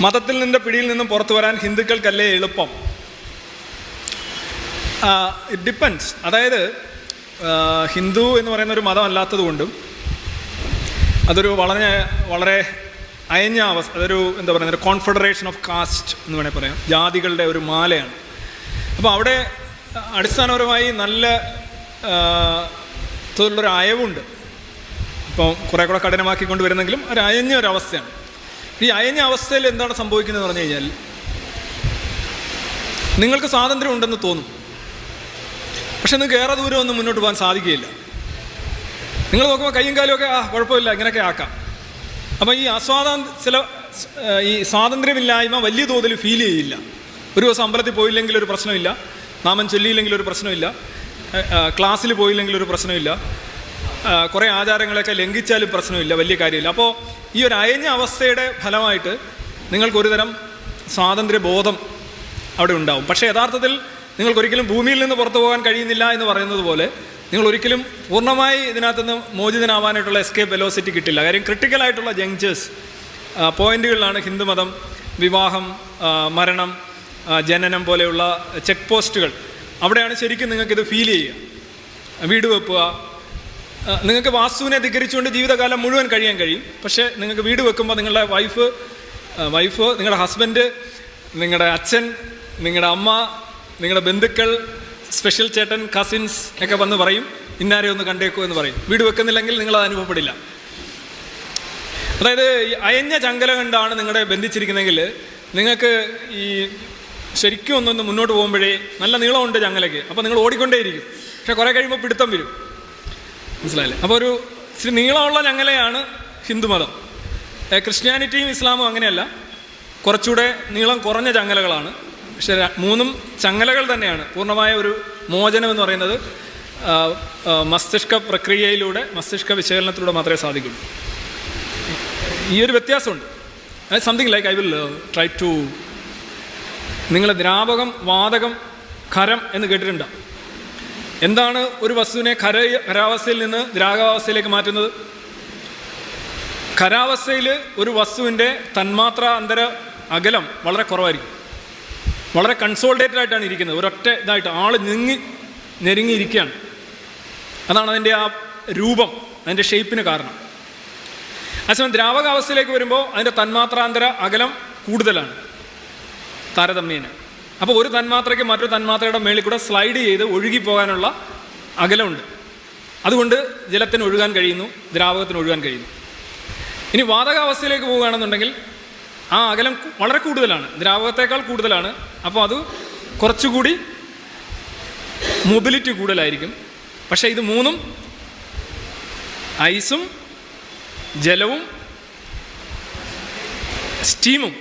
മതത്തിൽ നിന്റെ പിടിയിൽ നിന്നും പുറത്തു വരാൻ ഹിന്ദുക്കൾക്കല്ലേ എളുപ്പം? ഇറ്റ് ഡിപ്പെൻസ് അതായത് ഹിന്ദു എന്ന് പറയുന്ന ഒരു മതം അല്ലാത്തത് കൊണ്ടും അതൊരു വളരെ വളരെ അയഞ്ഞ അവസ്ഥ അതൊരു എന്താ പറയുന്നത് ഒരു കോൺഫെഡറേഷൻ ഓഫ് കാസ്റ്റ് എന്ന് വേണേൽ പറയാം. ജാതികളുടെ ഒരു മാലയാണ്. അപ്പോൾ അവിടെ അടിസ്ഥാനപരമായി നല്ല തോതിലുള്ളൊരു അയവുണ്ട്. ഇപ്പം കുറേ കൂടെ കഠിനമാക്കിക്കൊണ്ട് വരുന്നെങ്കിലും ഒരു അയഞ്ഞ ഒരു അവസ്ഥയാണ്. ഈ അയഞ്ഞ അവസ്ഥയിൽ എന്താണ് സംഭവിക്കുന്നത് പറഞ്ഞു കഴിഞ്ഞാൽ നിങ്ങൾക്ക് സ്വാതന്ത്ര്യം ഉണ്ടെന്ന് തോന്നും. പക്ഷെ നിങ്ങൾക്ക് ഏറെ ദൂരം ഒന്നും മുന്നോട്ട് പോകാൻ സാധിക്കുകയില്ല. നിങ്ങൾ നോക്കുമ്പോൾ കയ്യും കാലും ഒക്കെ ആ കുഴപ്പമില്ല ഇങ്ങനെയൊക്കെ ആക്കാം. അപ്പോൾ ഈ അസ്വാതന്ത്ര്യ ചില ഈ സ്വാതന്ത്ര്യമില്ലായ്മ വലിയ തോതിൽ ഫീൽ ചെയ്യില്ല. ഒരു ദിവസം അമ്പലത്തിൽ പോയില്ലെങ്കിൽ ഒരു പ്രശ്നമില്ല. നാമൻ ചൊല്ലിയില്ലെങ്കിൽ ഒരു പ്രശ്നമില്ല. ക്ലാസ്സിൽ പോയില്ലെങ്കിൽ ഒരു പ്രശ്നമില്ല. കുറേ ആചാരങ്ങളൊക്കെ ലംഘിച്ചാലും പ്രശ്നമില്ല വലിയ കാര്യമില്ല. അപ്പോൾ ഈ ഒരു അയഞ്ഞ അവസ്ഥയുടെ ഫലമായിട്ട് നിങ്ങൾക്കൊരു തരം സ്വാതന്ത്ര്യ ബോധം അവിടെ ഉണ്ടാവും. പക്ഷേ യഥാർത്ഥത്തിൽ നിങ്ങൾക്കൊരിക്കലും ഭൂമിയിൽ നിന്ന് പുറത്തു പോകാൻ കഴിയുന്നില്ല എന്ന് പറയുന്നത് പോലെ നിങ്ങൾ ഒരിക്കലും പൂർണമായി ഇതിനകത്തുനിന്ന് മോചിതനാവാനായിട്ടുള്ള എസ്കേപ്പ് വെലോസിറ്റി കിട്ടില്ല. കാര്യം ക്രിട്ടിക്കലായിട്ടുള്ള ജങ്ചേഴ്സ് പോയിന്റുകളിലാണ് ഹിന്ദുമതം വിവാഹം മരണം ജനനം പോലെയുള്ള ചെക്ക് പോസ്റ്റുകൾ അവിടെയാണ് ശരിക്കും നിങ്ങൾക്കിത് ഫീൽ ചെയ്യുക. വീട് ആ, നിങ്ങൾക്ക് വാസ്തുവിനെ ധിക്കരിച്ചുകൊണ്ട് ജീവിതകാലം മുഴുവൻ കഴിയാൻ കഴിയും. പക്ഷേ നിങ്ങൾക്ക് വീട് വെക്കുമ്പോൾ നിങ്ങളുടെ വൈഫ് വൈഫ് നിങ്ങളുടെ ഹസ്ബൻഡ് നിങ്ങളുടെ അച്ഛൻ നിങ്ങളുടെ അമ്മ നിങ്ങളുടെ ബന്ധുക്കൾ സ്പെഷ്യൽ ചേട്ടൻ കസിൻസ് ഒക്കെ വന്ന് പറയും. ഇന്നാരെ ഒന്ന് കണ്ടേക്കൂ എന്ന് പറയും. വീട് വെക്കുന്നില്ലെങ്കിൽ നിങ്ങളത് അനുഭവപ്പെടില്ല. അതായത് ഈ അയഞ്ഞ ചങ്കല കണ്ടാണ് നിങ്ങളെ ബന്ധിച്ചിരിക്കുന്നതെങ്കിൽ നിങ്ങൾക്ക് ഈ ശരിക്കും ഒന്നൊന്ന് മുന്നോട്ട് പോകുമ്പോഴേ നല്ല നീളമുണ്ട് ചങ്ങലയ്ക്ക്. അപ്പോൾ നിങ്ങൾ ഓടിക്കൊണ്ടേയിരിക്കും. പക്ഷേ കുറേ കഴിയുമ്പോൾ പിടുത്തം വരും. മനസ്സിലായില്ലേ? അപ്പോൾ ഒരു ഇച്ചിരി നീളമുള്ള ഞങ്ങളെയാണ് ഹിന്ദുമതം ക്രിസ്ത്യാനിറ്റിയും ഇസ്ലാമും അങ്ങനെയല്ല. കുറച്ചുകൂടെ നീളം കുറഞ്ഞ ചങ്ങലകളാണ്. പക്ഷെ മൂന്നും ചങ്ങലകൾ തന്നെയാണ്. പൂർണമായ ഒരു മോചനം എന്ന് പറയുന്നത് മസ്തിഷ്ക പ്രക്രിയയിലൂടെ മസ്തിഷ്ക വിശകലനത്തിലൂടെ മാത്രമേ സാധിക്കുള്ളൂ ഈ ഒരു വ്യത്യാസമുണ്ട്. Something like I will try to നിങ്ങൾ ദ്രാവകം വാതകം ഖരം എന്ന് കേട്ടിട്ടുണ്ടോ? എന്താണ് ഒരു വസ്തുവിനെ ഖര ഖരാവസ്ഥയിൽ നിന്ന് ദ്രാഗാവസ്ഥയിലേക്ക് മാറ്റുന്നത്? ഖരാവസ്ഥയിൽ ഒരു വസ്തുവിന്റെ തന്മാത്ര അന്തര അകലം വളരെ കുറവായിരിക്കും. വളരെ കൺസോൾട്ടേറ്റഡ് ആയിട്ടാണ് ഇരിക്കുന്നത്. ഒരൊറ്റ ഇതായിട്ട് ആൾ നീങ്ങി ഞെരുങ്ങിയിരിക്കുകയാണ്. അതാണ് അതിന്റെ ആ രൂപം അതിന്റെ ഷേപ്പിന് കാരണം. അതേസമയം ദ്രാവകാവസ്ഥയിലേക്ക് വരുമ്പോൾ അതിന്റെ തന്മാത്രാന്തര അകലം കൂടുതലാണ് താരതമ്യേന. അപ്പോൾ ഒരു തന്മാത്രയ്ക്ക് മറ്റൊരു തന്മാത്രയുടെ മേളിൽ കൂടെ സ്ലൈഡ് ചെയ്ത് ഒഴുകി പോകാനുള്ള അകലമുണ്ട്. അതുകൊണ്ട് ജലത്തിന് ഒഴുകാൻ കഴിയുന്നു ദ്രാവകത്തിന് ഒഴുകാൻ കഴിയുന്നു. ഇനി വാതകാവസ്ഥയിലേക്ക് പോവുകയാണെന്നുണ്ടെങ്കിൽ ആ അകലം വളരെ കൂടുതലാണ് ദ്രാവകത്തേക്കാൾ കൂടുതലാണ്. അപ്പോൾ അത് കുറച്ചുകൂടി മൊബിലിറ്റി കൂടുതലായിരിക്കും. പക്ഷേ ഇത് മൂന്നും ഐസും ജലവും സ്റ്റീമും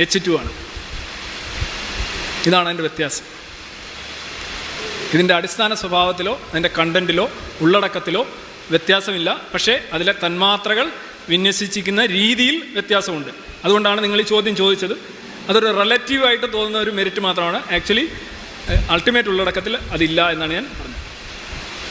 എച്ച് ടു ആണ്. ഇതാണ് അതിന്റെ വ്യത്യാസം. ഇതിന്റെ അടിസ്ഥാന സ്വഭാവത്തിലോ അതിന്റെ കണ്ടന്റിലോ ഉള്ളടക്കത്തിലോ വ്യത്യാസമില്ല. പക്ഷേ അതിലെ തന്മാത്രകൾ വിന്യസിച്ചിരിക്കുന്ന രീതിയിൽ വ്യത്യാസമുണ്ട്. അതുകൊണ്ടാണ് നിങ്ങൾ ഈ ചോദ്യം ചോദിച്ചത്. അതൊരു റിലേറ്റീവായിട്ട് തോന്നുന്ന ഒരു മെറിറ്റ് മാത്രമാണ്. ആക്ച്വലി അൾട്ടിമേറ്റ് ഉള്ളടക്കത്തിൽ അതില്ല എന്നാണ് ഞാൻ